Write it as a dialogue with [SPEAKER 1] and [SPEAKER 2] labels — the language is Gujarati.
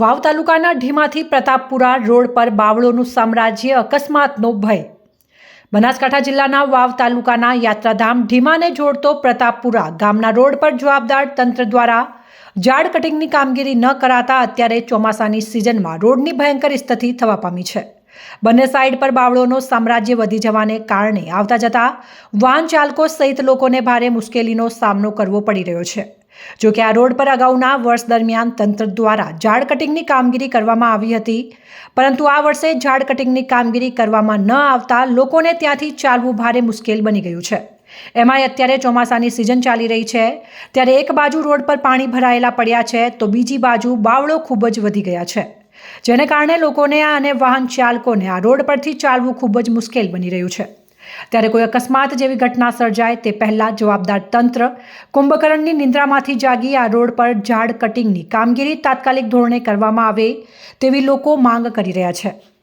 [SPEAKER 1] વાવ તાલુકાના ઢીમાથી પ્રતાપપુરા રોડ પર બાવળોનું સામ્રાજ્ય અકસ્માતનો ભય. બનાસકાંઠા જિલ્લાના વાવ તાલુકાના યાત્રાધામ ઢીમાને જોડતો પ્રતાપપુરા ગામના રોડ પર જવાબદાર તંત્ર દ્વારા ઝાડ કટિંગની કામગીરી ન કરાતા અત્યારે ચોમાસાની સિઝનમાં રોડની ભયંકર સ્થિતિ થવા પામી છે. બંને સાઈડ પર બાવળોનો સામ્રાજ્ય વધી જવાને કારણે આવતા જતા વાહન ચાલકો સહિત લોકોને ભારે મુશ્કેલીનો સામનો કરવો પડી રહ્યો છે. જો કે આ રોડ પર અગાઉના વર્ષ દરમિયાન તંત્ર દ્વારા ઝાડ કટિંગની કામગીરી કરવામાં આવી હતી. પરંતુ આ વર્ષે ઝાડ કટિંગની કામગીરી કરવામાં ન આવતા લોકોને ત્યાંથી ચાલવું ભારે મુશ્કેલ બની ગયું છે. એમાંય અત્યારે ચોમાસાની સિઝન ચાલી રહી છે. ત્યારે એક બાજુ રોડ પર પાણી ભરાયેલા પડ્યા છે, તો બીજી બાજુ બાવળો ખૂબ જ વધી ગયા છે. જેને કારણે લોકોને અને વાહન ચાલકોને આ રોડ પરથી ચાલવું ખૂબ જ મુશ્કેલ બની રહ્યું છે. ત્યારે કોઈ અકસ્માત જેવી ઘટના સર્જાય તે પહેલાં જવાબદાર તંત્ર કુંભકરણની નિંદ્રામાંથી જાગી આ રોડ પર ઝાડ કટિંગની કામગીરી તાત્કાલિક ધોરણે કરવામાં આવે તેવી લોકો માંગ કરી રહ્યા છે.